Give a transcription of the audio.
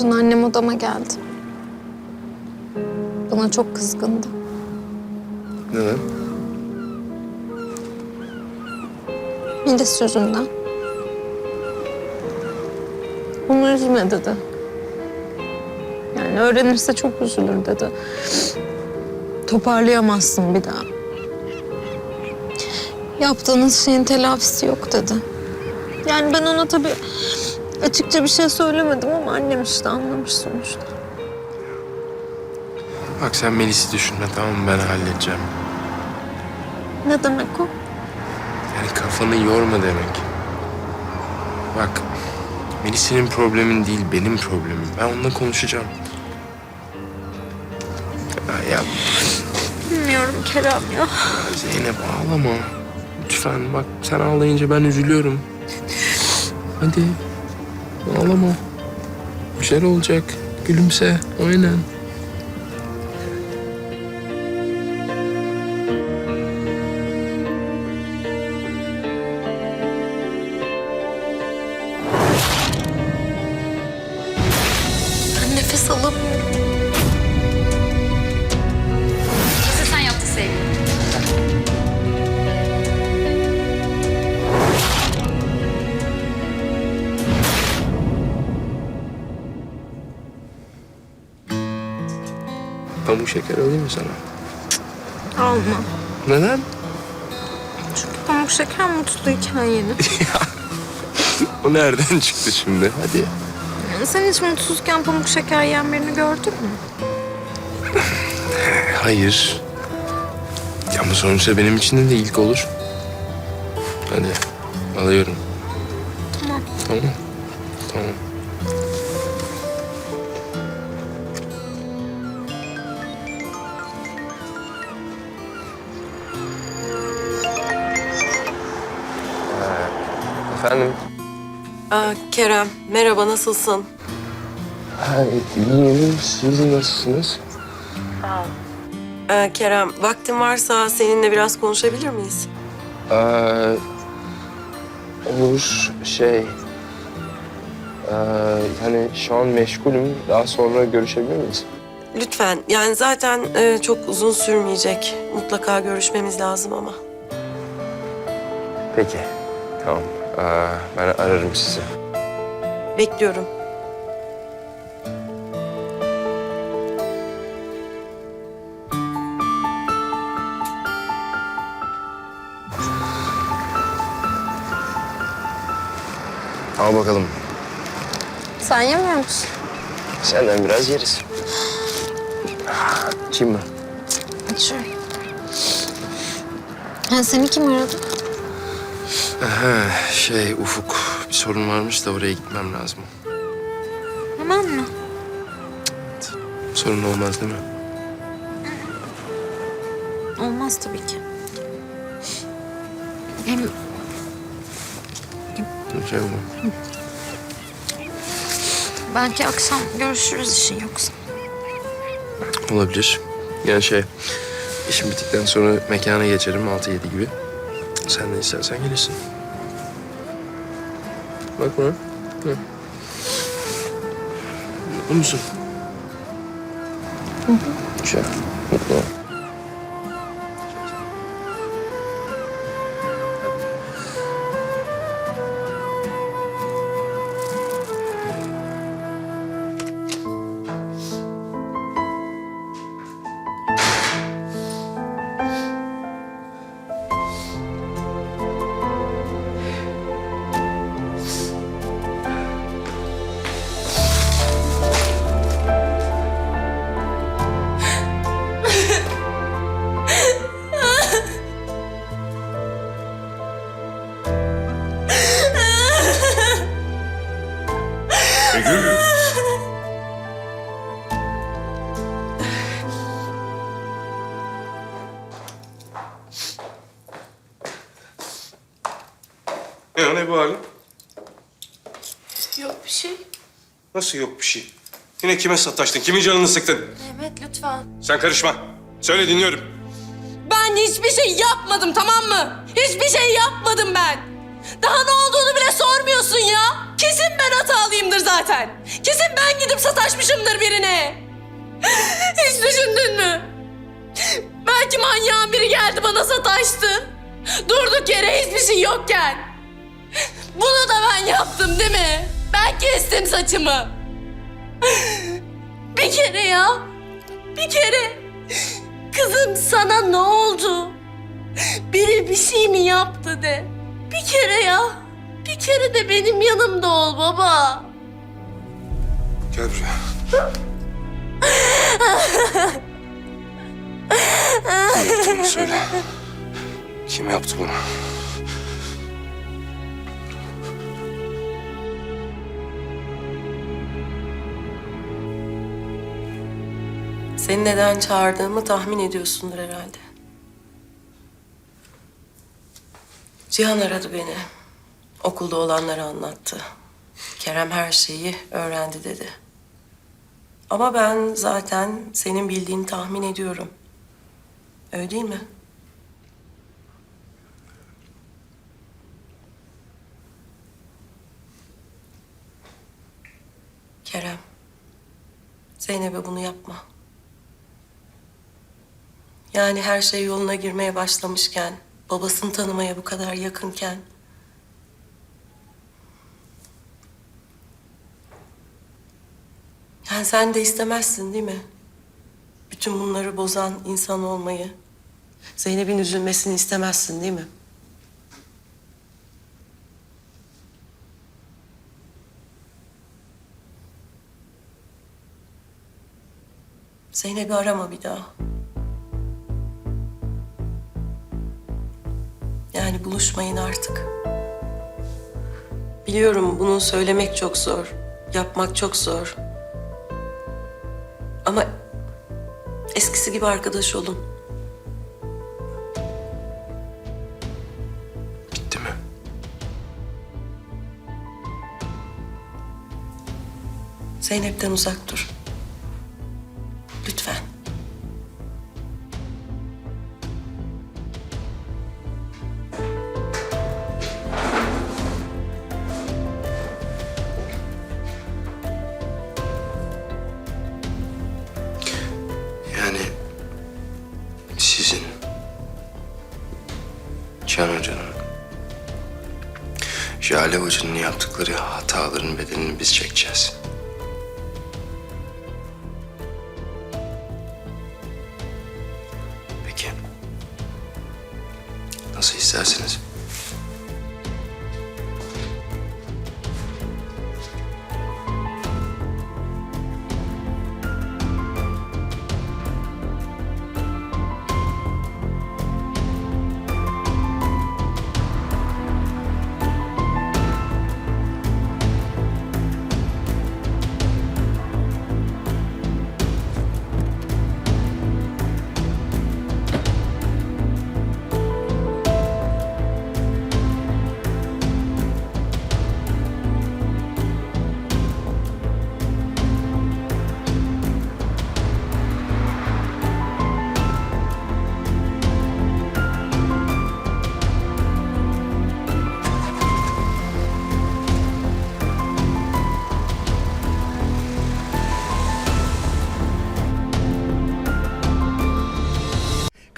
Dün annem odama geldi. Bana çok kızgındı. Neden? Melis yüzünden. Onu üzme dedi. Yani öğrenirse çok üzülür dedi. Toparlayamazsın bir daha. Yaptığınız şeyin telafisi yok dedi. Yani ben ona tabii açıkça bir şey söylemedim ama annem işte anlamış sonuçta. Bak sen Melis'i düşünme tamam mı? Ben halledeceğim. Ne demek o? Yani kafanı yorma demek. Bak Melis senin problemin değil benim problemim. Ben onunla konuşacağım. Ya, ya Bilmiyorum Kerem ya. Zeynep ağlama. Lütfen bak sen ağlayınca ben üzülüyorum. Hadi ağlama. Şeyler olacak. Gülümse. Aynen. Şeker alayım mı sana? Alma. Neden? Çünkü pamuk şeker mutluyken yenir. O nereden çıktı şimdi? Hadi. Sen hiç mutsuzken pamuk şeker yiyen birini gördün mü? Hayır. Ya ama sonuçta benim için de ilk olur. Hadi alıyorum. Tamam. Tamam. Tamam. Efendim? Aa, Kerem, merhaba, nasılsın? Ha, iyiyim. Siz nasılsınız? Ee, Kerem, vaktin varsa seninle biraz konuşabilir miyiz? Ee, olur şey... Ee, yani şu an meşgulüm. Daha sonra görüşebilir miyiz? Lütfen, yani zaten e, çok uzun sürmeyecek. Mutlaka görüşmemiz lazım ama. Peki. Tamam. Ee, ben ararım sizi. Bekliyorum. Al bakalım. Sen yemiyor musun? Senden biraz yeriz. Açayım mı? Hadi şöyle. Ha, seni kim aradı? Aha, şey Ufuk. Bir sorun varmış da oraya gitmem lazım. Hemen mi? Sorun olmaz değil mi? Olmaz tabii ki. Hem Şey olmaz. belki akşam görüşürüz işin yoksa. Olabilir. Yani şey, işim bittikten sonra mekana geçerim 6-7 gibi. Sen de istersen gelirsin. Bak bana. Hı. Mutlu musun? Güzel. Mutlu ol. Nasıl yok bir şey? Yine kime sataştın? Kimin canını sıktın? Mehmet lütfen. Sen karışma. Söyle dinliyorum. Ben hiçbir şey yapmadım tamam mı? Hiçbir şey yapmadım ben. Daha ne olduğunu bile sormuyorsun ya. Kesin ben hatalıyımdır zaten. Kesin ben gidip sataşmışımdır birine. Hiç düşündün mü? Belki manyağın biri geldi bana sataştı. Durduk yere hiçbir şey yokken. Bunu da ben yaptım değil mi? Ben kestim saçımı. Bir kere ya. Bir kere. Kızım sana ne oldu? Biri bir şey mi yaptı de. Bir kere ya. Bir kere de benim yanımda ol baba. Gel buraya. Söyle. Kim yaptı bunu? Seni neden çağırdığımı tahmin ediyorsundur herhalde. Cihan aradı beni. Okulda olanları anlattı. Kerem her şeyi öğrendi dedi. Ama ben zaten senin bildiğini tahmin ediyorum. Öyle değil mi? Kerem, Zeynep'e bunu yapma. Yani her şey yoluna girmeye başlamışken, babasını tanımaya bu kadar yakınken... Yani sen de istemezsin değil mi? Bütün bunları bozan insan olmayı. Zeynep'in üzülmesini istemezsin değil mi? Zeynep'i arama bir daha. Yani buluşmayın artık. Biliyorum bunu söylemek çok zor, yapmak çok zor. Ama eskisi gibi arkadaş olun. Bitti mi? Zeynep'ten uzak dur. Jale Hoca'nın yaptıkları hataların bedelini biz çekeceğiz. Peki. Nasıl isterseniz.